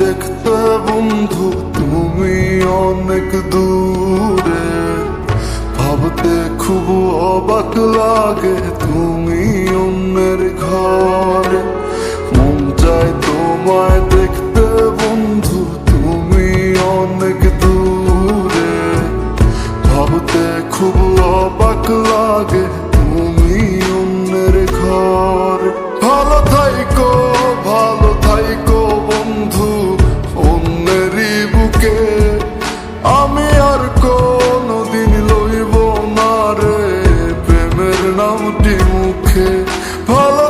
দেখতে বন্ধু তুমি অনেক দূরে ভাবতে খুব অবাক লাগে তুমি নামটি মুখে ভালো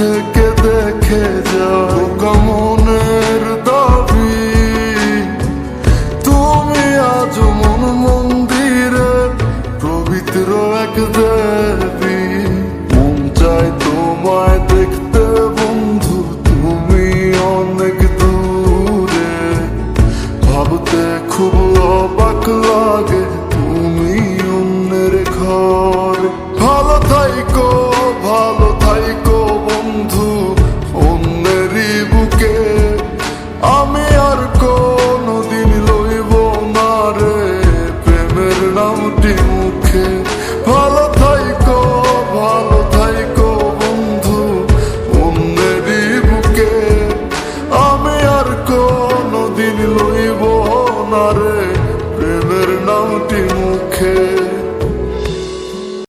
থেকে দেখে যাও কামনের দাবি। তুমি আজ মন মন্দিরে পবিত্র এক